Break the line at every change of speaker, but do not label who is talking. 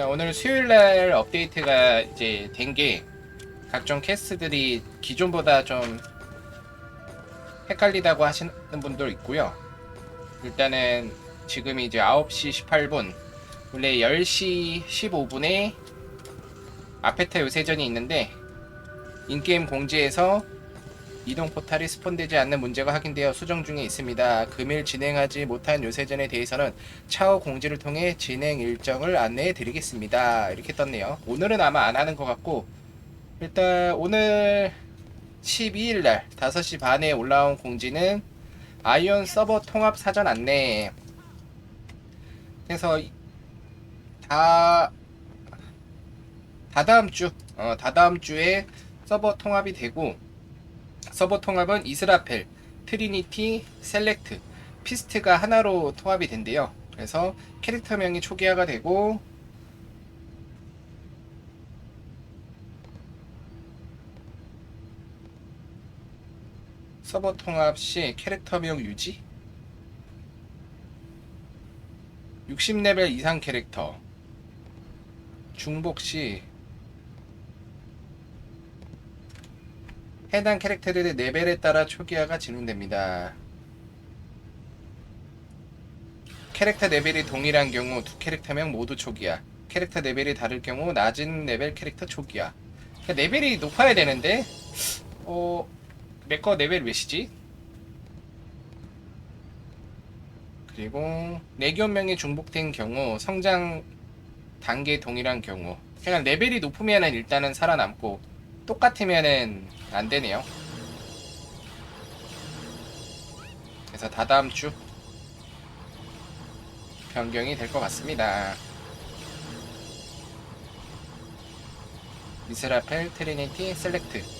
그러니까 오늘 수요일 날 업데이트가 이제 된 게 각종 캐스트들이 기존보다 좀 헷갈리다고 하시는 분도 있고요. 일단은 지금이 이제 9시 18분, 원래 10시 15분에 아페타 요새전이 있는데 인게임 공지에서 이동 포탈이 스폰되지 않는 문제가 확인되어 수정 중에 있습니다. 금일 진행하지 못한 요새전에 대해서는 차후 공지를 통해 진행 일정을 안내해 드리겠습니다. 이렇게 떴네요. 오늘은 아마 안 하는 것 같고 일단 오늘 12일 날 5시 반에 올라온 공지는 아이온 서버 통합 사전 안내 그래서 다 다다음 주 어, 다다음 주에 서버 통합이 되고 서버 통합은 이스라펠, 트리니티, 셀렉트, 피스트가 하나로 통합이 된대요. 그래서 캐릭터명이 초기화가 되고 서버 통합 시 캐릭터명 유지 60레벨 이상 캐릭터 중복 시 해당 캐릭터들의 레벨에 따라 초기화가 진행됩니다. 캐릭터 레벨이 동일한 경우 두 캐릭터명 모두 초기화. 캐릭터 레벨이 다를 경우 낮은 레벨 캐릭터 초기화. 그러니까 레벨이 높아야 되는데 어 내거 레벨 몇이지? 그리고 내견명이 중복된 경우 성장 단계 동일한 경우 그냥 레벨이 높으면은 일단은 살아남고 똑같으면은 안 되네요. 그래서 다다음 주 변경이 될 것 같습니다. 이스라펠, 트리니티, 셀렉트